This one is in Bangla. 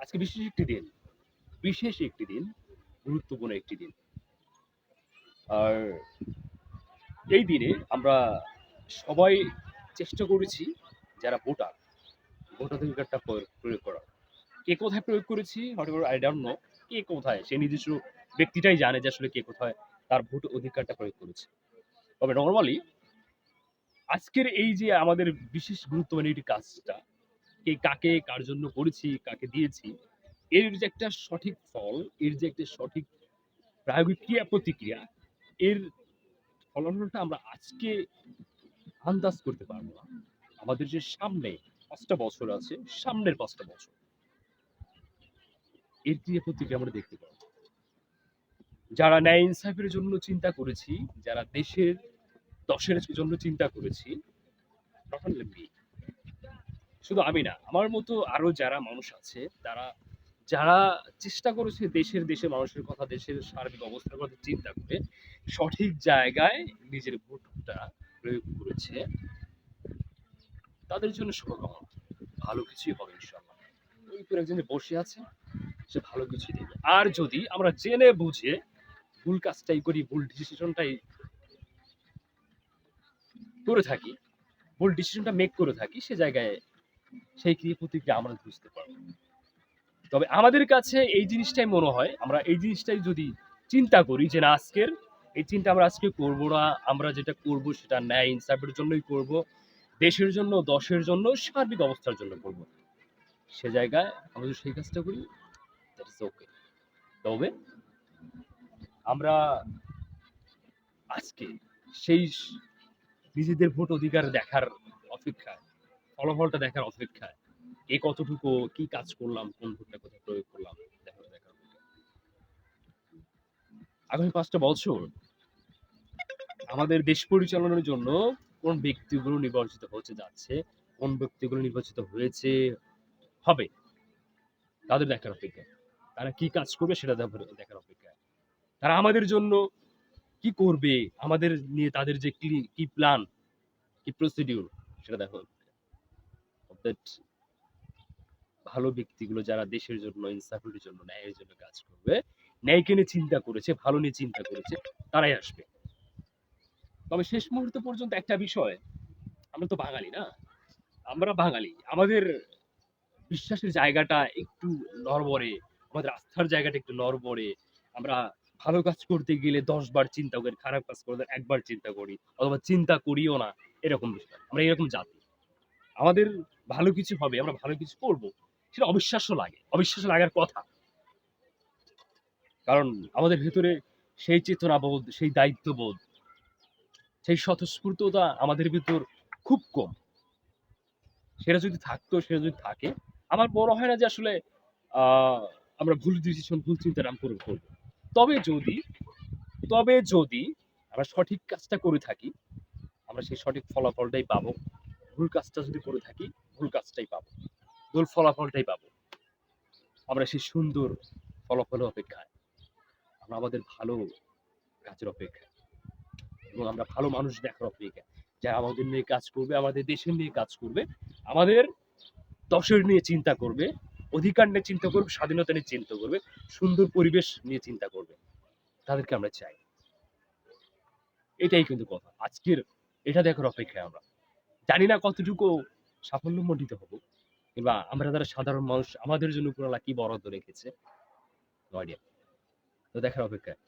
আজকে বিশেষ একটি দিন, বিশেষ একটি দিন, গুরুত্বপূর্ণ একটি দিন। আর এই দিনে আমরা সবাই চেষ্টা করেছি যারা ভোটার, ভোটাধিকারটা প্রয়োগ- করার। কে কোথায় প্রয়োগ করেছি? আই ডোন্ট নো কে কোথায়? সে নিজস্ব ব্যক্তিটাই জানে যে আসলে কে কোথায় তার ভোট অধিকারটা প্রয়োগ করেছে। তবে নর্মালি আজকের এই যে আমাদের বিশেষ গুরুত্বপূর্ণ এই কাজটা কে কাকে, কার জন্য করেছি, কাকে দিয়েছি, এর যে একটা সঠিক ফল, এর যে একটা সঠিক প্রায়োগিক ক্রিয়া প্রতিক্রিয়া, এর ফলাফলটা আমরা আজকে আন্দাজ করতে পারব না। আমাদের যে সামনে পাঁচটা বছর আছে, সামনের পাঁচটা বছর, এর ক্রিয়া প্রতিক্রিয়া আমরা দেখতে পাবো? যারা ন্যায় ইনসাফের জন্য চিন্তা করেছি, যারা দেশের দশের জন্য চিন্তা করেছি, তখন লিখবি শুধু আমি না, আমার মতো আরও যারা মানুষ আছে, তারা, যারা চেষ্টা করেছে দেশের দেশে মানুষের কথা, দেশের সার্বিক অবস্থার কথা চিন্তা করে সঠিক জায়গায় নিজের ভোটটা প্রয়োগ করেছে, তাদের জন্য শুভকামনা। ভালো কিছুই হবে ওই করে একজন বসে আছে, সে ভালো কিছুই দেবে। আর যদি আমরা জেনে বুঝে ভুল কাজটাই করি, ভুল ডিসিশনটাই করে থাকি, ভুল ডিসিশনটা মেক করে থাকি, সে জায়গায় সেই ক্রিয়া প্রতিক্রিয়া আমরা বুঝতে পারব। তবে আমাদের কাছে এই জিনিসটাই মনে হয়, আমরা এই জিনিসটাই যদি চিন্তা করি যে না, আজকের এই চিন্তা আমরা আজকে করব না, আমরা যেটা করব সেটা ন্যায় ইনসাফের জন্যই করব, দেশের জন্য, দশের জন্য, সার্বিক অবস্থার জন্য করব। সে জায়গায় আমরা যদি সেই কাজটা করি ওকে তবে আমরা আজকে সেই নিজেদের ভোট অধিকার দেখার অপেক্ষায় ফলাফলটা দেখার অপেক্ষায়। কে কতটুকু, কি কাজ করলাম, কোন ভোটটা কোথায় প্রয়োগ করলাম, দেখার দেখার আগামী পাঁচটা বছর আমাদের দেশ পরিচালনার জন্য কোন ব্যক্তিগুলো নির্বাচিত হতে যাচ্ছে, কোন ব্যক্তিগুলো নির্বাচিত হয়েছে, হবে। তাদের দেখার অপেক্ষা তারা কি কাজ করবে সেটা দেখার- অপেক্ষা তারা আমাদের জন্য কি করবে, আমাদের নিয়ে তাদের যে কি প্ল্যান কি প্রসিডিউর সেটা দেখো দ্যাট ভালো ব্যক্তিগুলো যারা দেশের জন্য ইনসাফের জন্য ন্যায়ের জন্য কাজ করবে, ন্যায়কে নিয়ে চিন্তা করেছে, ভালো নিয়ে চিন্তা করেছে, তারাই আসবে। তবে শেষ মুহূর্ত পর্যন্ত একটা বিষয়, আমরা তো বাঙালি না? আমরা বাঙালি। আমাদের বিশ্বাসের জায়গাটা একটু নড়বড়ে, আমাদের আস্থার জায়গাটা একটু নড়বড়ে। আমরা ভালো কাজ করতে গেলে দশ বার চিন্তা করি, খারাপ কাজ করতে একবার চিন্তা করি, অথবা চিন্তা করিও না, এরকম বিষয়। আমরা এরকম জাতি। আমাদের ভালো কিছু হবে, আমরা ভালো কিছু করব। সেটা অবিশ্বাস্য লাগে, অবিশ্বাস্য লাগার কথা। কারণ আমাদের ভেতরে সেই চেতনাবোধ, সেই দায়িত্ববোধ, সেই স্বতঃস্ফূর্ততা আমাদের ভিতর খুব কম। সেটা যদি থাকতো, সেটা যদি থাকে, আমার মনে হয় না যে আসলে আমরা ভুল ডিসিশন ভুল চিন্তা নাম করে করব। তবে যদি তবে যদি আমরা সঠিক কাজটা করে থাকি, আমরা সেই সঠিক ফলাফলটাই পাবো। ভুল কাজটা যদি করে থাকি, ভুল কাজটাই পাবো। ভুল ফলাফলটাই পাবো। আমরা সেই সুন্দর ফলাফলের অপেক্ষায়। আমরা আমাদের ভালো কাজের অপেক্ষায়। এবং আমরা ভালো মানুষ দেখার অপেক্ষায়। যারা আমাদের নিয়ে কাজ করবে, আমাদের দেশের নিয়ে কাজ করবে, আমাদের দশের নিয়ে চিন্তা করবে, অধিকার নিয়ে চিন্তা করবে, স্বাধীনতা নিয়ে চিন্তা করবে, সুন্দর পরিবেশ নিয়ে চিন্তা করবে, তাদেরকে আমরা চাই। এটাই কিন্তু কথা। আজকের এটা দেখার অপেক্ষায় আমরা। জানি না কতটুকু সাফল্যমণ্ডিত হব, কিংবা আমরা যারা সাধারণ মানুষ, আমাদের জন্য কি বরাদ্দ রেখেছে? তো দেখার অপেক্ষায়।